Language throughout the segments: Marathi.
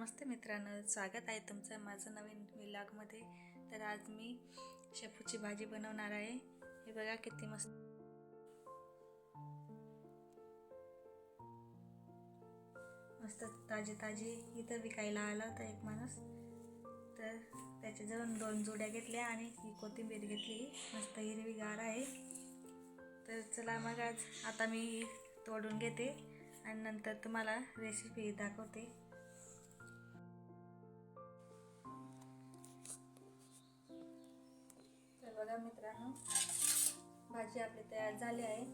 नमस्ते मित्रांनो स्वागत आहे तुमचं माझं नवीन विलॉगमध्ये तर आज मी शेपूची भाजी बनवणार आहे. हे बघा किती मस्त. मस्त ताजी ताजी इथं विकायला आला होता एक माणूस. तर त्याच्याजवळ दोन जोड्या घेतल्या आणि ही कोथिंबीर घेतली. मस्त हिरवीगार आहे. तर चला मग आज आता मी तोडून घेते आणि नंतर तुम्हाला रेसिपी दाखवते. बघा मित्रांनो. भाजी आपली तयार झाली आहे.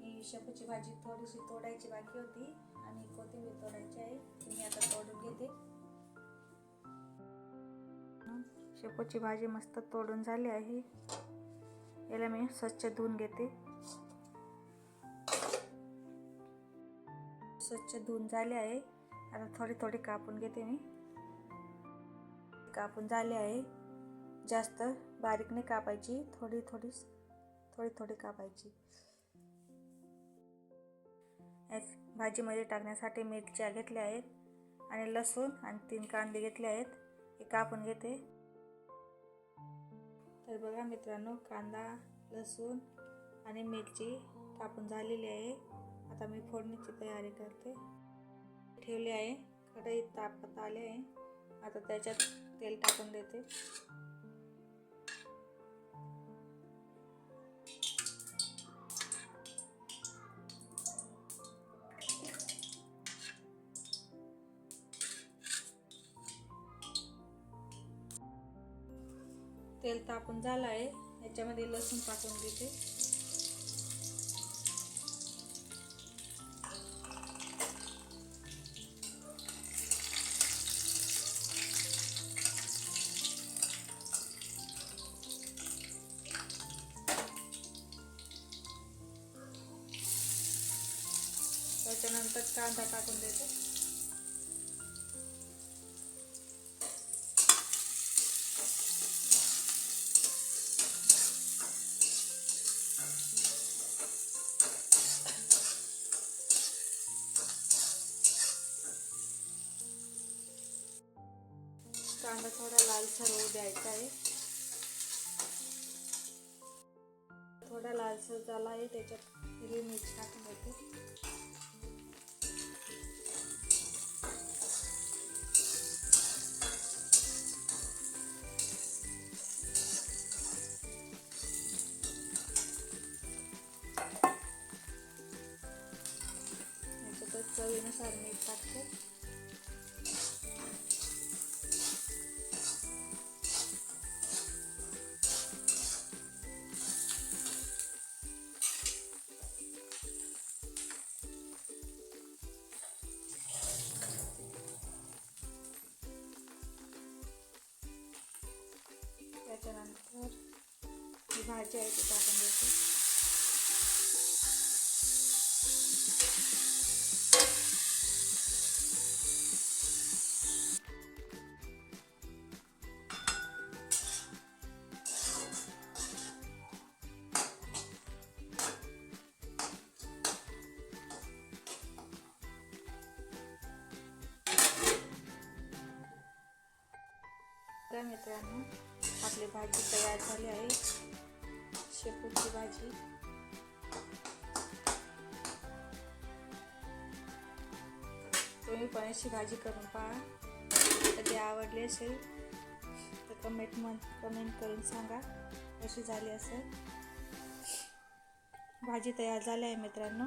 ही शेपूची भाजी थोडीशी तोडायची बाकी होती आणि कोथिंबीर तोडायची आहे. ती मी आता तोडून घेते. शेपूची भाजी मस्त तोडून झाली आहे. याला मी स्वच्छ धुवून घेते. स्वच्छ धुवून झाले आहे. आता थोडी थोडी कापून घेते मी. कापून झाले आहे. जास्त बारीक नाही कापायची थोडी थोडी थोडी थोडी कापायची. भाजीमध्ये टाकण्यासाठी मिरच्या घेतल्या आहेत आणि लसूण आणि तीन कांदे घेतले आहेत. हे कापून घेते. तर बघा मित्रांनो कांदा लसूण आणि मिरची कापून झालेली आहे. आता मी फोडणीची तयारी करते. ठेवली आहे. कढईत तापत आले आहे. आता त्याच्यात तेल टाकून देते. तेल तापून झालं आहे याच्यामध्ये लसूण टाकून देते. त्याच्यानंतर कांदा टाकून देते. कांदा थोडा लालसर होऊ द्यायचा आहे. थोडा लालसर झाला आहे त्याच्यात हिरवी मिरची टाकून देते. चवीनुसार मीठ टाकते. त्याच्यानंतर ही भाजी आहे ती टाकून देते मित्रांनो आपली भाजी तयार झाली आहे. शेपूची भाजी. तुम्ही पण अशी भाजी करून पहा. कधी आवडली असेल तर कमेंट मन कमेंट करून सांगा. कशी झाली असेल. भाजी तयार झाली आहे मित्रांनो.